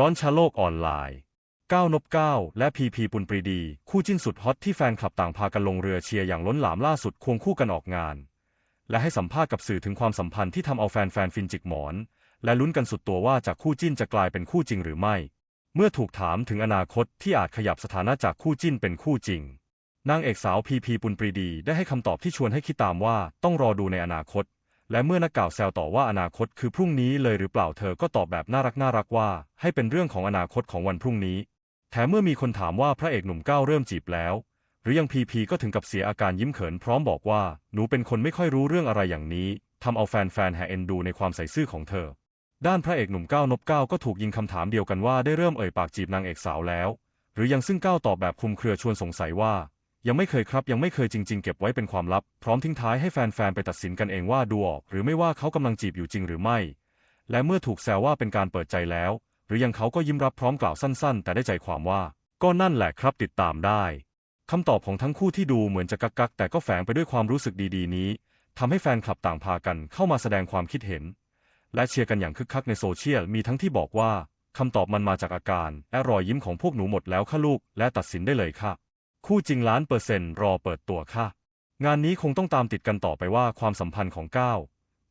ร้อนชาโลกออนไลน์ก้าวนบก้าวและพีพีปุณปรีดี คู่จิ้นสุดฮอตที่แฟนคลับต่างพากันลงเรือเชียร์อย่างล้นหลามล่าสุดควงคู่กันออกงาน และให้สัมภาษณ์กับสื่อถึงความสัมพันธ์ที่ทำเอาแฟนๆฟินจิกหมอน และลุ้นกันสุดตัวว่าจากคู่จิ้นจะกลายเป็นคู่จริงหรือไม่ เมื่อถูกถามถึงอนาคตที่อาจขยับสถานะจากคู่จิ้นเป็นคู่จริงนางเอกสาวพีพีปุณปรีดี ได้ให้คำตอบที่ชวนให้คิดตามว่าต้องรอดูในอนาคต และเมื่อนักข่าวแซวต่อว่าอนาคตคือพรุ่งนี้เลยหรือเปล่าเธอก็ตอบแบบน่ารักน่ารักว่า ให้เป็นเรื่องของอนาคตของวันพรุ่งนี้ แถมเมื่อมีคนถามว่าพระเอกหนุ่มก้าวเริ่มจีบแล้ว หรือยังพีพีก็ถึงกับเสียอาการยิ้มเขินพร้อมบอกว่า หนูเป็นคนไม่ค่อยรู้เรื่องอะไรอย่างนี้ทำเอาแฟนๆแห่เอ็นดูในความใส่ซื่อของเธอ ด้านพระเอกหนุ่มก้าวนบก้าวก็ถูกยิงคำถามเดียวกันว่าได้เริ่มเอ่ยปากจีบนางเอกสาวแล้ว หรือยังซึ่งก้าวตอบแบบคลุมเครือชวนสงสัยว่า ยังไม่เคยครับ ยังไม่เคยจริง ๆ เก็บไว้เป็นความลับ พร้อมทิ้งท้ายให้แฟนๆไปตัดสินกันเองว่าดูออก หรือไม่ว่าเขากำลังจีบอยู่จริงหรือไม่ และเมื่อถูกแซวว่าเป็นการเปิดใจแล้ว หรือยังเขาก็ยิ้มรับพร้อมกล่าวสั้น ๆ แต่ได้ใจความว่า ก็นั่นแหละครับติดตามได้คำตอบของทั้งคู่ที่ดูเหมือนจะกักกักๆแต่ก็แฝงไปด้วยความรู้สึกดีๆ นี้ทำให้แฟนคลับต่างพากันเข้ามาแสดงความคิดเห็น และเชียร์กันอย่างคึกคักในโซเชียลมีทั้งที่บอกว่าคำตอบมันมาจากอาการ และรอยยิ้มของพวกหนูหมดแล้วค่ะลูก และตัดสินได้เลยค่ะ คู่จริงล้านเปอร์เซ็นต์รอเปิดตัวค่ะ งานนี้คงต้องตามติดกันต่อไปว่าความสัมพันธ์ของก้าว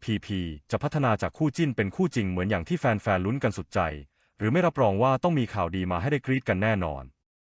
พีพีจะพัฒนาจากคู่จิ้นเป็นคู่จริงเหมือนอย่างที่แฟนๆลุ้นกันสุดใจ หรือไม่รับรองว่าต้องมีข่าวดีมาให้ได้กรี๊ดกันแน่นอน